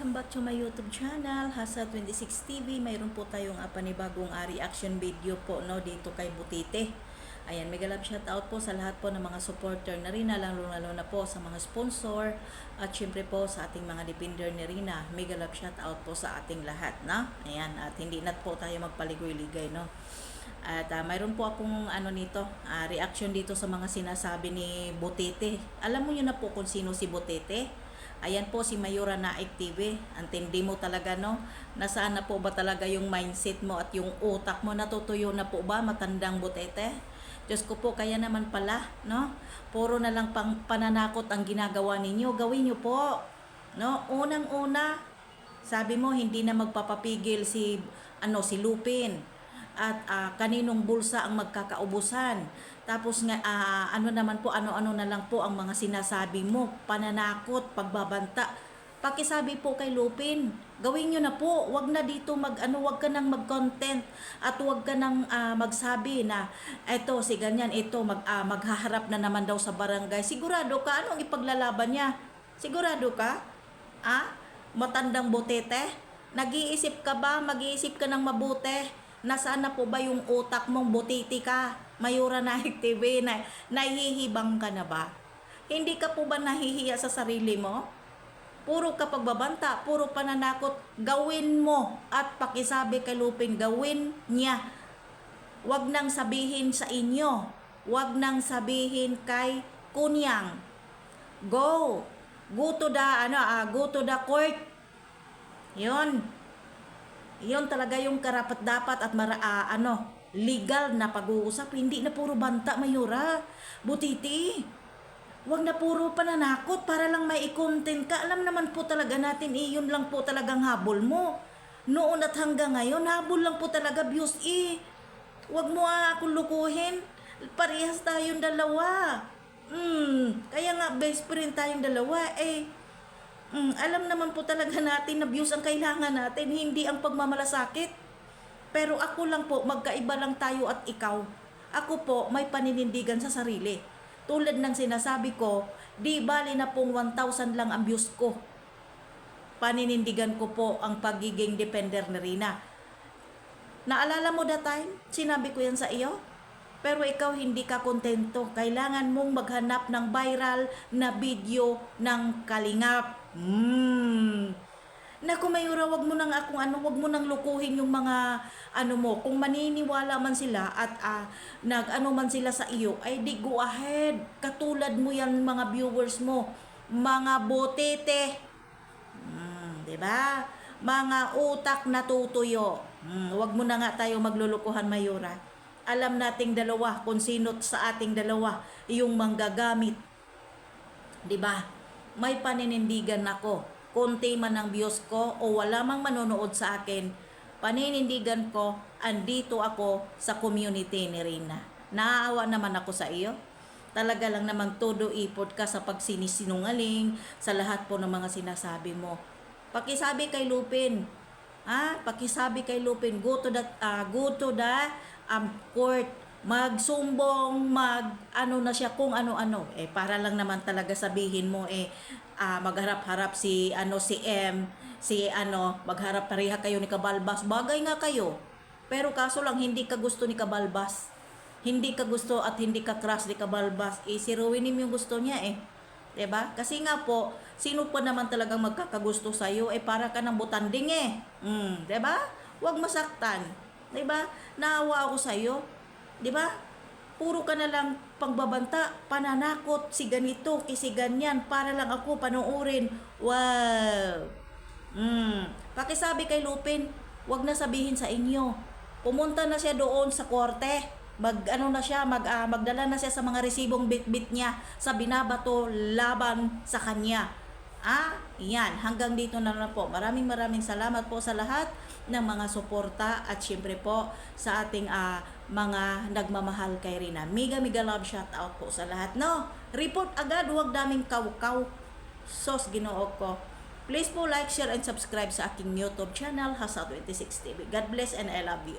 Welcome back to my YouTube channel, Hasa26 TV. Mayroon po tayong uh, panibagong uh, reaction video po no, dito kay Butite. Ayan, mega love shout out po sa lahat po ng mga supporter na Rina, lalo lalo na po sa mga sponsor at syempre po sa ating mga depender ni Rina. Mega love shout out po sa ating lahat, na. Ayan, at hindi na po tayo magpaligoy-ligay, no. At uh, mayroon po akong ano nito, uh, reaction dito sa mga sinasabi ni Butete. Alam mo niyo na po kung sino si Butete? Ayan po si Mayura Naik TV. Antindi mo talaga no. Nasaan na po ba talaga yung mindset mo at yung utak mo natutuyo na po ba matandang butete? Diyos ko po, kaya naman pala, no? Puro na lang pang pananakot ang ginagawa ninyo. Gawin nyo po. No? Unang-una, sabi mo hindi na magpapapigil si ano si Lupin at ah, kaninong bulsa ang magkakaubusan. Tapos nga ah, ano naman po ano-ano na lang po ang mga sinasabi mo, pananakot, pagbabanta. Pakisabi po kay Lupin, gawin nyo na po, wag na dito mag ano, wag ka nang mag-content at wag ka nang ah, magsabi na eto si ganyan, ito mag ah, maghaharap na naman daw sa barangay. Sigurado ka anong ipaglalaban niya? Sigurado ka? Ah? Matandang botete? Nag-iisip ka ba? Mag-iisip ka ng mabuti? Nasaan na po ba yung utak mong butiti ka? Mayura Naik TV, na, nahihibang ka na ba? Hindi ka po ba nahihiya sa sarili mo? Puro ka pagbabanta, puro pananakot, gawin mo at pakisabi kay Lupin, gawin niya. Huwag nang sabihin sa inyo, huwag nang sabihin kay Kunyang. Go! Go to the, ano, ah, go to the court. Yun. Yun talaga yung karapat dapat at mara, ah, ano, legal na pag-uusap. Hindi na puro banta, Mayura. Butiti. Huwag na puro pananakot para lang may i-content ka. Alam naman po talaga natin, eh, yun lang po talagang habol mo. Noon at hanggang ngayon, habol lang po talaga views eh. Huwag mo ah, akong lukuhin. Parehas tayong dalawa. Hmm, kaya nga best friend tayong dalawa eh. Mm, alam naman po talaga natin na views ang kailangan natin, hindi ang pagmamalasakit. Pero ako lang po, magkaiba lang tayo at ikaw. Ako po, may paninindigan sa sarili. Tulad ng sinasabi ko, di bali na pong 1,000 lang ang views ko. Paninindigan ko po ang pagiging depender ni Rina. Naalala mo that time? Sinabi ko yan sa iyo? Pero ikaw hindi ka kontento. Kailangan mong maghanap ng viral na video ng kalingap. Hmm. Naku Mayura, wag mo nang akong ano, wag mo nang lukuhin yung mga ano mo. Kung maniniwala man sila at ah, nag-ano man sila sa iyo, ay di go ahead. Katulad mo yan mga viewers mo, mga botete. Hmm, 'di ba? Mga utak na tutuyo. Hmm, wag mo na nga tayo maglulukuhan Mayura. Alam nating dalawa kung sino sa ating dalawa yung manggagamit. 'Di ba? May paninindigan ako. Kunti man ang views ko o wala mang manonood sa akin, paninindigan ko, andito ako sa community ni Rina. Naaawa naman ako sa iyo. Talaga lang namang todo ipot ka sa pagsinisinungaling, sa lahat po ng mga sinasabi mo. Pakisabi kay Lupin, ha? Pakisabi kay Lupin, go to the, ah, go to the um, court, magsumbong, mag ano na siya kung ano-ano. Eh para lang naman talaga sabihin mo eh ah, magharap-harap si ano si M, si ano, magharap pareha kayo ni Kabalbas. Bagay nga kayo. Pero kaso lang hindi ka gusto ni Kabalbas. Hindi ka gusto at hindi ka crush ni Kabalbas. Eh si Rowinim yung gusto niya eh. 'Di ba? Kasi nga po, sino pa naman talagang magkakagusto sa iyo eh para ka ng butanding eh. Mm, 'di ba? Huwag masaktan. 'Di ba? Naawa ako sa iyo. 'Di ba? Puro ka na lang pagbabanta, pananakot, si ganito, si ganyan, para lang ako panoorin. Wow! Mm. Pakisabi kay Lupin, wag na sabihin sa inyo. Pumunta na siya doon sa korte. Mag ano na siya, mag ah, magdala na siya sa mga resibong bit-bit niya sa binabato laban sa kanya. Ah, yan. Hanggang dito na lang po. Maraming maraming salamat po sa lahat ng mga suporta at syempre po sa ating ah, mga nagmamahal kay Rina. Mega mega love shout out po sa lahat. No, report agad. Huwag daming kaw-kaw. Sos ginoo ko. Please po like, share, and subscribe sa aking YouTube channel, Hasa26 TV. God bless and I love you.